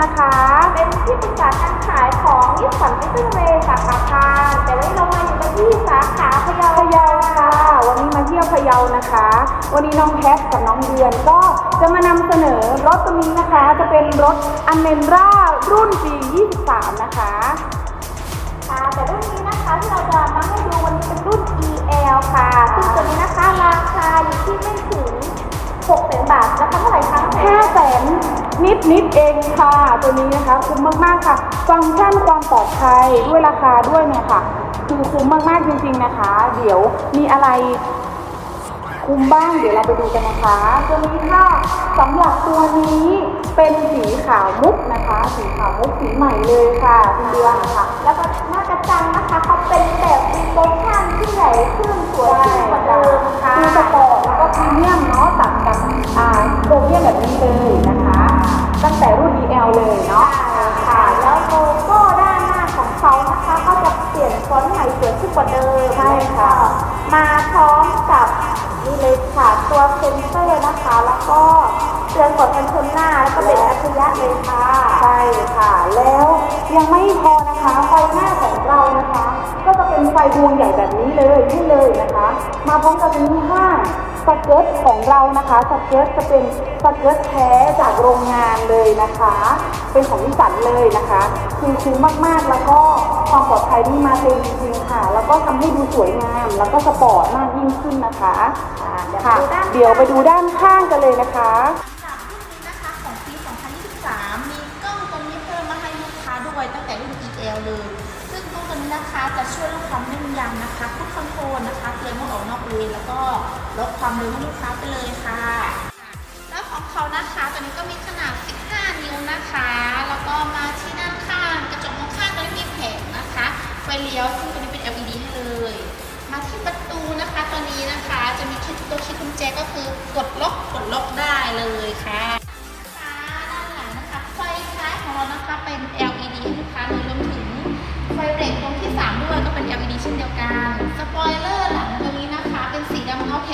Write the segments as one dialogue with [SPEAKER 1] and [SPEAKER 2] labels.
[SPEAKER 1] นะคะ
[SPEAKER 2] เป็นที่ปรึกษาการขายของนิสสันพิเศษเวย์สาขาพานแต่วันนี้เรามาอยู่กันที่สาขาพะเยา
[SPEAKER 1] พะเยาค่ะ วันนี้มาเที่ยวพะเยานะคะ วันนี้น้องแพทกับน้องเดือนก็จะมานำเสนอรถตัวนี้นะคะ จะเป็นรถอันเมนรารุ่น G23 นะคะ
[SPEAKER 2] ค่ะแต่รุ่นนี้นะคะที่เราจะมาให้ดูวันนี้เป็นรุ่น EL ค่ะซึ่งตัวนี้นะคะราคาอยู่ที่ไม่ถึง6แสนบาทราคาเท่าไหร่คะ
[SPEAKER 1] ห้าแสน นิดนิดเองค่ะ ตัวนี้นะคะคุ้มมากๆค่ะ ฟังก์ชันความปลอดภัยด้วยราคาด้วยเนี่ยค่ะ คือคุ้มมากๆจริงๆนะคะ เดี๋ยวมีอะไรคุ้มบ้างเดี๋ยวเราไปดูกันนะคะตัวนี้ค่ะสำหรับตัวนี้เป็นสีขาวมุกนะคะ สีขาวมุกสีใหม่เลยค่ะคุณเดือนค่ะ
[SPEAKER 2] แล้วก็หน้ากระจังนะคะเขาเป็นแบบมีโปรชั่น ฟอนต์ใหญ่สวยขึ้นกว่าเดิม
[SPEAKER 1] ใช่ค่ะ
[SPEAKER 2] มาพร้อมกับนี่เลยค่ะตัวเซนเซอร์นะคะ แล้วก็เตือนกดเป็นชนหน้าแล้วก็เบรกอัจฉริยะเลยค่ะ
[SPEAKER 1] ใช่ค่ะ แล้วยังไม่พอนะคะไฟหน้าของเรานะคะ ก็จะเป็นไฟดวงใหญ่แบบนี้เลยนี่เลยนะคะ มาพร้อมกับตัวนี้า สเกิร์ตของเรานะคะสเกิร์ตจะเป็นสเกิร์ตแท้จากโรงงานเลยนะคะ เป็นของวิสันเลยนะคะคือคุ้มมากๆแล้วก็ความปลอดภัยนี่มาเต็มจริงๆค่ะ แล้วก็ทำให้ดูสวยงาม แล้วก็สปอร์ตมากยิ่งขึ้นนะคะ
[SPEAKER 2] อ่า
[SPEAKER 1] ค่ะเดี๋ยวไปดูด้านข้างกันเลยนะคะ
[SPEAKER 3] จากรุ่นนี้นะคะของปี 2023 มีกล้องตัวนี้เพิ่มมาให้ลูกค้าด้วยตั้งแต่รุ่น EL เลย ซึ่งกล้องตัว นะคะจะช่วยลดความแม่นยำนะคะควบคอนโทรลนะคะเตือนว่าออกนอกเลนแล้วก็ลดความเร็วให้ลูกค้าไปเลยค่ะ แล้วของเขานะคะตัวนี้ก็มี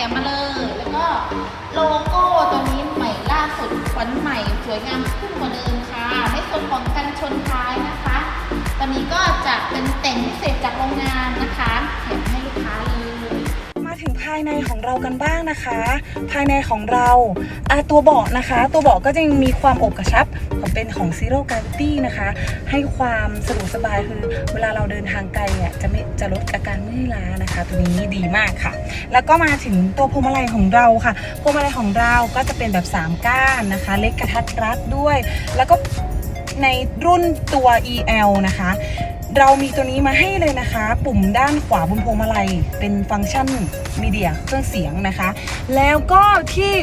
[SPEAKER 3] มมาเลย แล้วก็โลโก้ตัวนี้ใหม่ล่าสุดฟอนต์ใหม่สวยงามขึ้นกว่าเดิมค่ะในส่วนของกันชนท้ายนะคะ ตอนนี้ก็จะเป็นแต่งพิเศษจากโรงงานนะคะา
[SPEAKER 1] ถึงภายในของเรากันบ้างนะคะ ภายในของเราตัวเบาะนะคะ ตัวเบาะก็จะมีความอบกระชับของเป็นของ Zero Gravity นะคะ ให้ความสะดวกสบายคือเวลาเราเดินทางไกลอะจะไม่จะลดอาการเมื่อยล้านะคะ ตัวนี้ดีมากค่ะ แล้วก็มาถึงตัวพวงมาลัยของเราค่ะพวงมาลัยของเราก็จะเป็นแบบ 3 ก้านนะคะ เล็กกระทัดรัดด้วย แล้วก็ในรุ่นตัว EL นะคะ เรามีตัวนี้มาให้เลยนะคะ ปุ่มด้านขวาบนพวงมาลัย เป็นฟังก์ชันมีเดียเครื่องเสียงนะคะ แล้วก็ที่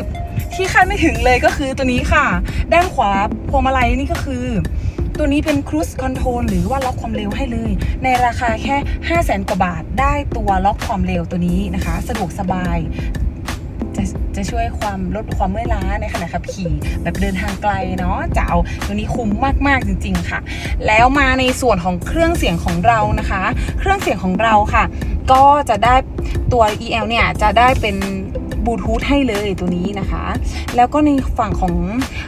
[SPEAKER 1] ที่คาดไม่ถึงเลยก็คือตัวนี้ค่ะ ด้านขวาพวงมาลัยนี่ก็คือ ตัวนี้เป็น Cruise Control หรือว่าล็อกความเร็วให้เลย ในราคาแค่ 5 0 0แสนกว่าบาทได้ตัวล็อกความเร็วตัวนี้นะคะ สะดวกสบาย จะช่วยความลดความเมื่อยล้าในขณะขับขี่ แบบเดินทางไกลเนาะจะเอาตัวนี้คุ้มมากๆจริง ๆค่ะ แล้วมาในส่วนของเครื่องเสียงของเรานะคะ เครื่องเสียงของเราค่ะ ก็จะได้ตัว EL เนี่ยจะได้เป็น บลูทูธให้เลยตัวนี้นะคะ แล้วก็ในฝั่งของ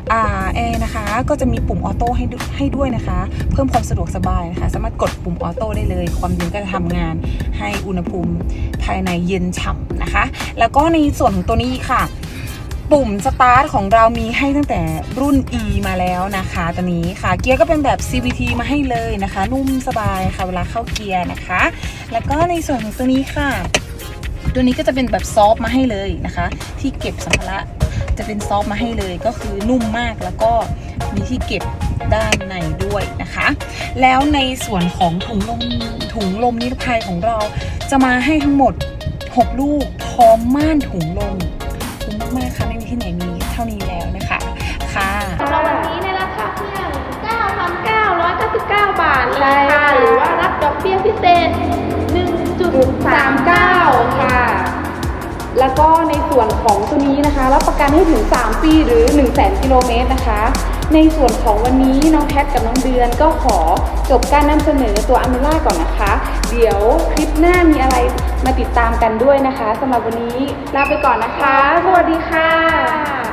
[SPEAKER 1] แอร์นะคะก็จะมีปุ่มออโต้ให้ให้ด้วยนะคะ เพิ่มความสะดวกสบายนะคะ สามารถกดปุ่มออโต้ได้เลย ความเย็นก็จะทำงานให้อุณหภูมิภายในเย็นฉ่ำนะคะ แล้วก็ในส่วนของตัวนี้ค่ะปุ่มสตาร์ทของเรามีให้ตั้งแต่รุ่น E มาแล้วนะคะตัวนี้ค่ะเกียร์ก็เป็นแบบ CVT มาให้เลยนะคะ นุ่มสบายค่ะเวลาเข้าเกียร์นะคะ แล้วก็ในส่วนของตัวนี้ค่ะ ตัวนี้ก็จะเป็นแบบซอฟต์มาให้เลยนะคะ ที่เก็บสัมภาระจะเป็นซอฟต์มาให้เลยก็คือนุ่มมากแล้วก็มีที่เก็บด้านในด้วยนะคะ แล้วในส่วนของถุงลมถุงลมนิรภัยของเราจะมาให้ทั้งหมด 6 ลูกพร้อมม่านถุงลมคุ้มมากๆค่ะไม่มีที่ไหนมีเท่านี้แล้วนะคะค่ะ
[SPEAKER 2] สำหรับวันนี้ในราคาเพียง 9,999 บาทเล
[SPEAKER 1] ใช่
[SPEAKER 2] ยค่ะ
[SPEAKER 1] ค่ะ
[SPEAKER 2] หรือว่ารับดอกเบี้ยพิเศษ 1.39ค่ะ
[SPEAKER 1] แล้วก็ในส่วนของตัวนี้นะคะรับประกันให้ถึง 3 ปีหรือ 1 0 0 0 0 0กิโลเมตรนะคะ ในส่วนของวันนี้น้องแพทกับน้องเดือนก็ขอจบการนำเสนอตัวอเม r ่าก่อนนะคะ เดี๋ยวคลิปหน้ามีอะไรมาติดตามกันด้วยนะคะสำหรับวันนี้ลาไปก่อนนะคะ สวัสดีค่ะ